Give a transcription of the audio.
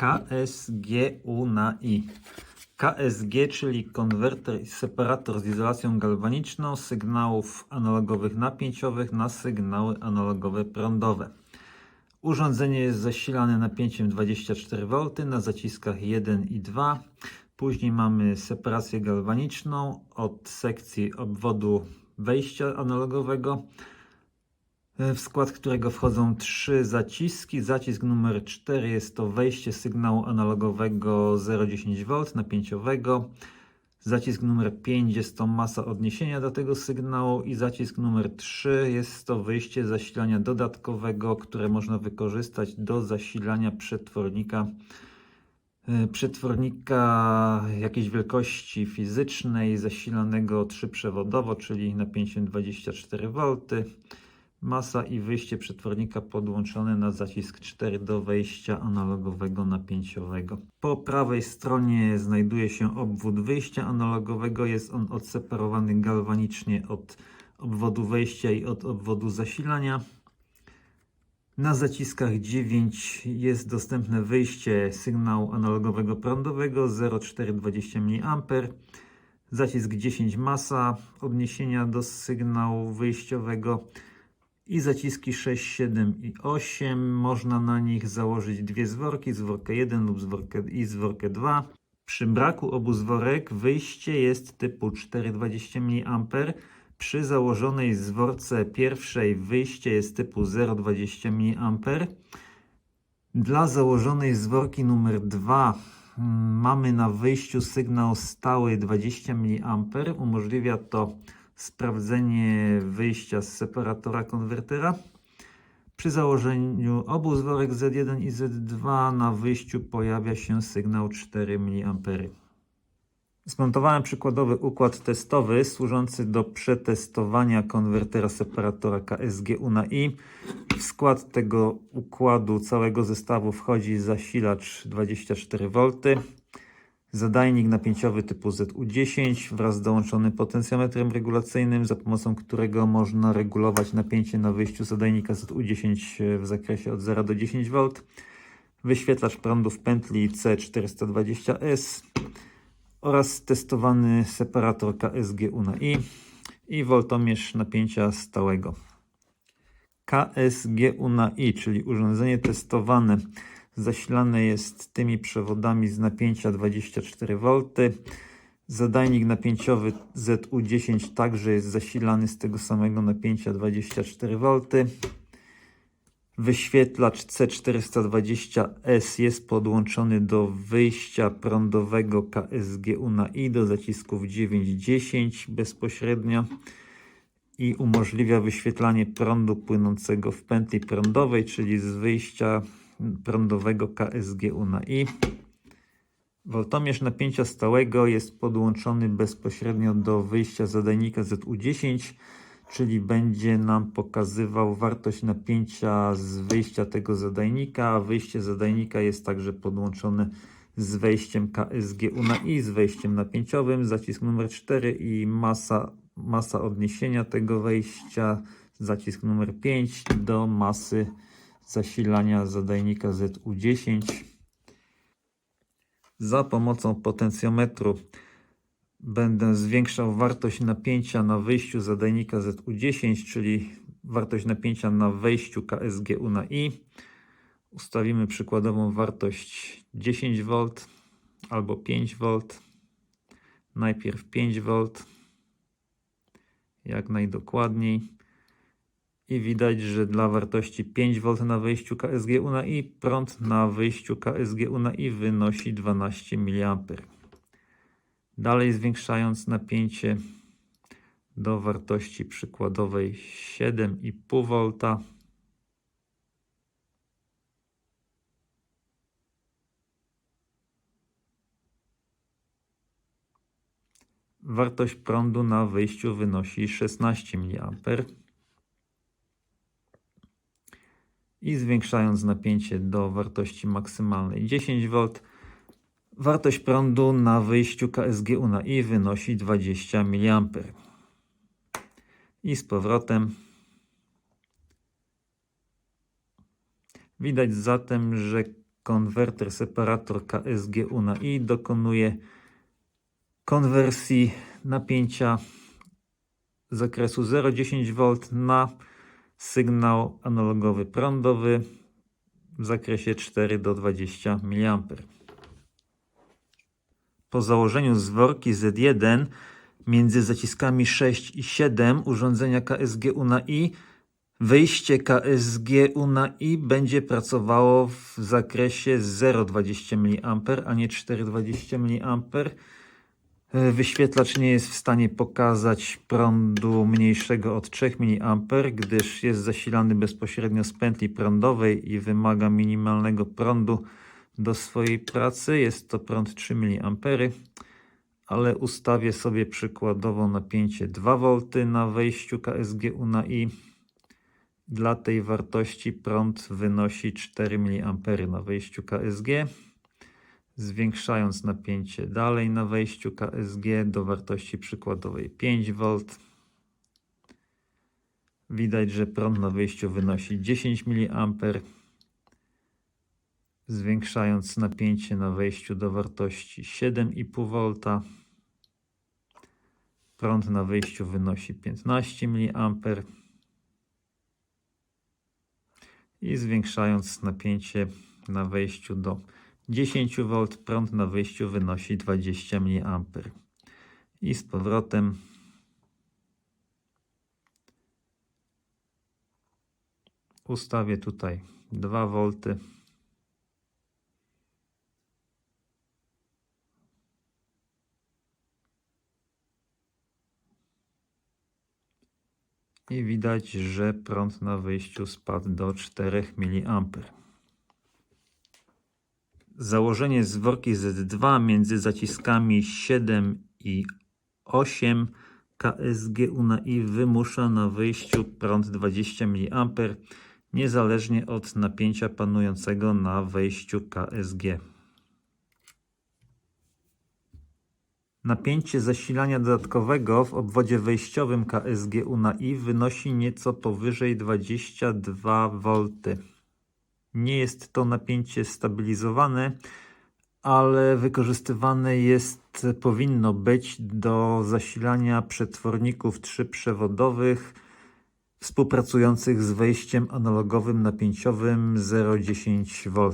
KSGU na I. KSG, czyli konwerter i separator z izolacją galwaniczną sygnałów analogowych napięciowych na sygnały analogowe prądowe. Urządzenie jest zasilane napięciem 24V na zaciskach 1 i 2. Później mamy separację galwaniczną od sekcji obwodu wejścia analogowego, w skład którego wchodzą trzy zaciski. Zacisk numer 4 jest to wejście sygnału analogowego 0,10V napięciowego. Zacisk numer 5 jest to masa odniesienia do tego sygnału i zacisk numer 3 jest to wyjście zasilania dodatkowego, które można wykorzystać do zasilania przetwornika e, przetwornika jakiejś wielkości fizycznej zasilanego trzyprzewodowo, czyli napięciem 24V. Masa i wyjście przetwornika podłączone na zacisk 4 do wejścia analogowego napięciowego. Po prawej stronie znajduje się obwód wyjścia analogowego. Jest on odseparowany galwanicznie od obwodu wejścia i od obwodu zasilania. Na zaciskach 9 jest dostępne wyjście sygnału analogowego prądowego 0,420 mA. Zacisk 10 masa odniesienia do sygnału wyjściowego i zaciski 6, 7 i 8. Można na nich założyć dwie zworki, zworkę 1 lub zworkę i zworkę 2. Przy braku obu zworek wyjście jest typu 420 mA. Przy założonej zworce pierwszej wyjście jest typu 0,20 mA. Dla założonej zworki numer 2 mm, mamy na wyjściu sygnał stały 20 mA. Umożliwia to sprawdzenie wyjścia z separatora konwertera. Przy założeniu obu zworek Z1 i Z2 na wyjściu pojawia się sygnał 4 mA. Zmontowałem przykładowy układ testowy służący do przetestowania konwertera separatora KSGU na I. W skład tego układu całego zestawu wchodzi zasilacz 24V, zadajnik napięciowy typu ZU10 wraz z dołączonym potencjometrem regulacyjnym, za pomocą którego można regulować napięcie na wyjściu zadajnika ZU10 w zakresie od 0 do 10V, wyświetlacz prądu w pętli C420S oraz testowany separator KSGU na I i woltomierz napięcia stałego. KSGU na I, czyli urządzenie testowane, zasilane jest tymi przewodami z napięcia 24V. Zadajnik napięciowy ZU10 także jest zasilany z tego samego napięcia 24V. Wyświetlacz C420S jest podłączony do wyjścia prądowego KSGU na I do zacisków 9-10 bezpośrednio i umożliwia wyświetlanie prądu płynącego w pętli prądowej, czyli z wyjścia prądowego KSGU na I. Woltomierz napięcia stałego jest podłączony bezpośrednio do wyjścia zadajnika ZU10 czyli będzie nam pokazywał wartość napięcia z wyjścia tego zadajnika. Wyjście zadajnika jest także podłączone z wejściem KSGU na I, z wejściem napięciowym, zacisk numer 4 i masa, masa odniesienia tego wejścia, zacisk numer 5 do masy zasilania zadajnika ZU10. Za pomocą potencjometru będę zwiększał wartość napięcia na wyjściu zadajnika ZU10, czyli wartość napięcia na wejściu KSGU na I. Ustawimy przykładową wartość 10V albo 5V. Najpierw 5V, jak najdokładniej. I widać, że dla wartości 5V na wejściu KSGU na I prąd na wyjściu KSGU na I wynosi 12 mA. Dalej zwiększając napięcie do wartości przykładowej 7,5 V. Wartość prądu na wyjściu wynosi 16 mA. I zwiększając napięcie do wartości maksymalnej 10 V, Wartość prądu na wyjściu KSGU na I wynosi 20 mA. I z powrotem. Widać zatem, że konwerter separator KSGU na I dokonuje konwersji napięcia zakresu 0,10V na sygnał analogowy prądowy w zakresie 4 do 20 mA. Po założeniu zworki Z1 między zaciskami 6 i 7 urządzenia KSGU na I wyjście KSGU na I będzie pracowało w zakresie 0,20 mA, a nie 4,20 mA. E, Wyświetlacz nie jest w stanie pokazać prądu mniejszego od 3 mA, gdyż jest zasilany bezpośrednio z pętli prądowej i wymaga minimalnego prądu do swojej pracy. Jest to prąd 3 mA, ale ustawię sobie przykładowo napięcie 2V na wejściu KSGU na I. Dla tej wartości prąd wynosi 4 mA na wejściu KSG zwiększając napięcie dalej na wejściu KSG do wartości przykładowej 5V. Widać, że prąd na wyjściu wynosi 10 mA. Zwiększając napięcie na wejściu do wartości 7,5V. Prąd na wyjściu wynosi 15 mA. I zwiększając napięcie na wejściu do 10V prąd na wyjściu wynosi 20 mA. I z powrotem ustawię tutaj 2V. I widać, że prąd na wyjściu spadł do 4 mA. Założenie zworki Z2 między zaciskami 7 i 8 KSGU na I wymusza na wyjściu prąd 20 mA, niezależnie od napięcia panującego na wejściu KSG. Napięcie zasilania dodatkowego w obwodzie wejściowym KSGU na I wynosi nieco powyżej 22 V. Nie jest to napięcie stabilizowane, ale wykorzystywane jest, powinno być do zasilania przetworników trzyprzewodowych współpracujących z wejściem analogowym napięciowym 0,10 V.